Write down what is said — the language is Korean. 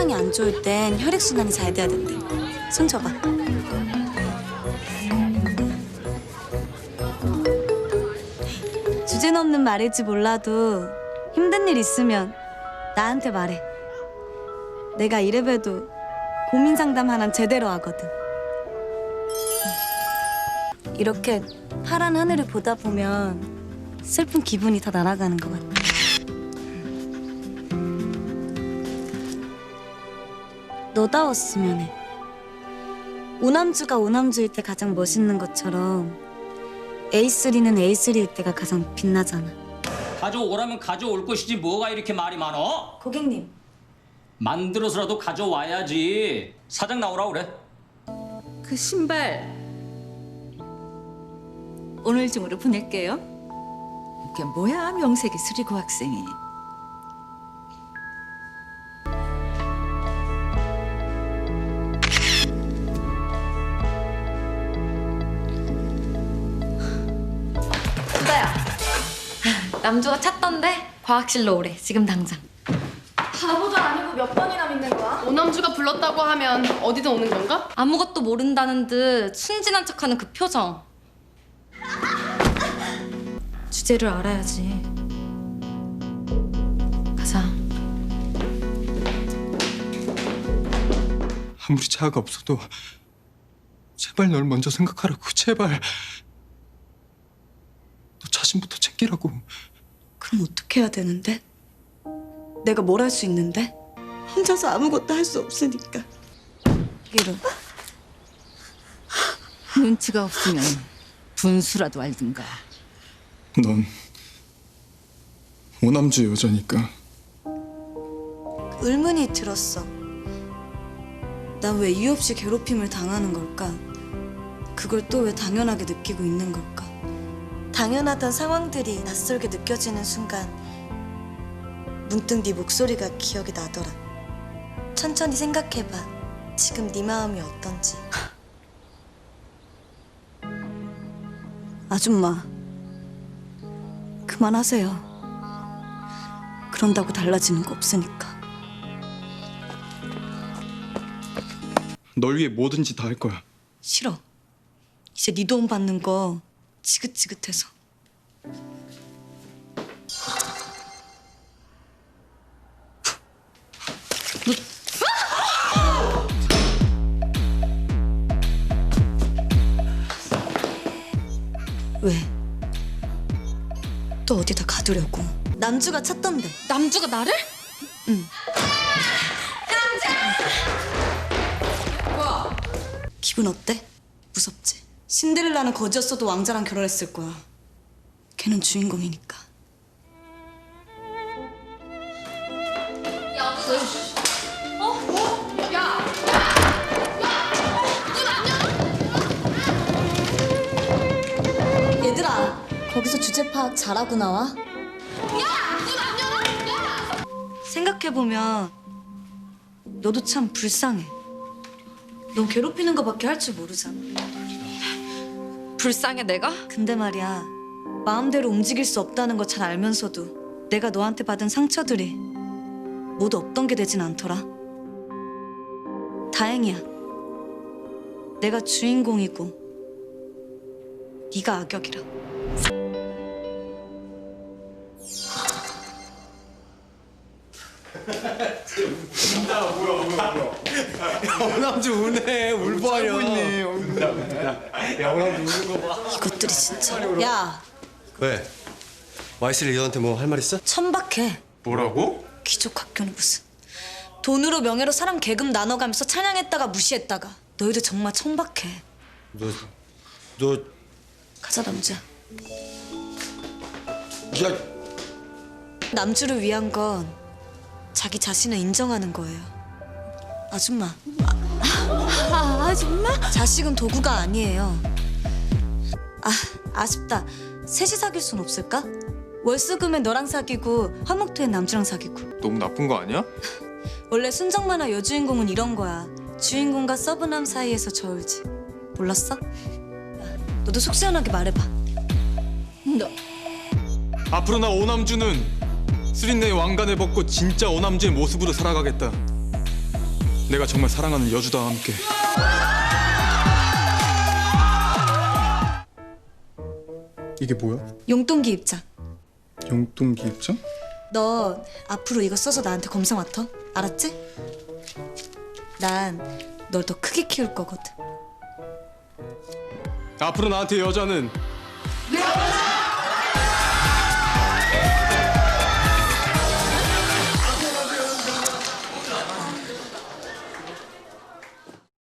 심장이 안 좋을 땐 혈액순환이 잘 돼야 된대. 손 줘봐. 주제는 없는 말일지 몰라도 힘든 일 있으면 나한테 말해. 내가 이래봬도 고민 상담 하나 제대로 하거든. 이렇게 파란 하늘을 보다 보면 슬픈 기분이 다 날아가는 것 같아. 너다웠으면 해. 오남주가 오남주일 때 가장 멋있는 것처럼 A3는 A3일 때가 가장 빛나잖아. 가져오라면 가져올 것이지 뭐가 이렇게 말이 많어? 고객님, 만들어서라도 가져와야지. 사장 나오라 그래. 그 신발 오늘 중으로 보낼게요. 이게 뭐야 명색이 수리고 학생이. 남주가 찾던데 과학실로 오래 지금 당장. 바보도 아니고 몇 번이나 믿는 거야? 오남주가 불렀다고 하면 어디든 오는 건가? 아무것도 모른다는 듯 순진한 척하는 그 표정. 주제를 알아야지. 가자. 아무리 자아가 없어도 제발 널 먼저 생각하라고 제발. 너 자신부터 챙기라고 그럼 어떻게 해야 되는데? 내가 뭘 할 수 있는데? 혼자서 아무것도 할 수 없으니까. 이로 눈치가 없으면 분수라도 알든가. 넌 오남주 여자니까 의문이 들었어. 난 왜 이유 없이 괴롭힘을 당하는 걸까? 그걸 또 왜 당연하게 느끼고 있는 걸까? 당연하던 상황들이 낯설게 느껴지는 순간 문득 네 목소리가 기억이 나더라. 천천히 생각해봐. 지금 네 마음이 어떤지. 아줌마, 그만하세요. 그런다고 달라지는 거 없으니까. 널 위해 뭐든지 다 할 거야 싫어. 이제 네 도움 받는 거 지긋지긋해서. 왜? 또 어디다 가두려고? 남주가 찾던데. 남주가 나를? 기분 어때? 무섭지? 신데렐라는 거지였어도 왕자랑 결혼했을 거야. 걔는 주인공이니까. 얘들아, 거기서 주제 파악 잘하고 나와. 생각해보면 너도 참 불쌍해. 넌 괴롭히는 거밖에 할 줄 모르잖아. 불쌍해 내가? 근데 말이야, 마음대로 움직일 수 없다는 거 잘 알면서도 내가 너한테 받은 상처들이 모두 없던 게 되진 않더라. 다행이야. 내가 주인공이고 네가 악역이라. 오남주 우네 울보하려 이것들이 진짜. 야, 왜? 와이스리 너한테 뭐 할 말 있어? 천박해. 뭐라고? 귀족 학교는 무슨. 돈으로 명예로 사람 계급 나눠가면서 찬양했다가 무시했다가. 너희들 정말 천박해. 너, 너, 가자 남주야. 야, 남주를 위한 건 자기 자신을 인정하는 거예요. 아줌마. 아, 아 줌마? 자식은 도구가 아니에요. 아, 아쉽다. 셋이 사귈 순 없을까? 월수금엔 너랑 사귀고 화목토엔 남주랑 사귀고. 너무 나쁜 거 아니야? 원래 순정 만화 여주인공은 이런 거야. 주인공과 서브남 사이에서 저울지. 몰랐어? 야, 너도 속 시원하게 말해봐. 앞으로 나 오남주는 수린내의 왕관을 벗고 진짜 오남주의 모습으로 살아가겠다 내가 정말 사랑하는 여주다와 함께 이게 뭐야? 용돈기 입장. 용돈기 입장? 너 앞으로 이거 써서 나한테 검사 맡아. 알았지? 난 널 더 크게 키울 거거든. 앞으로 나한테 여자는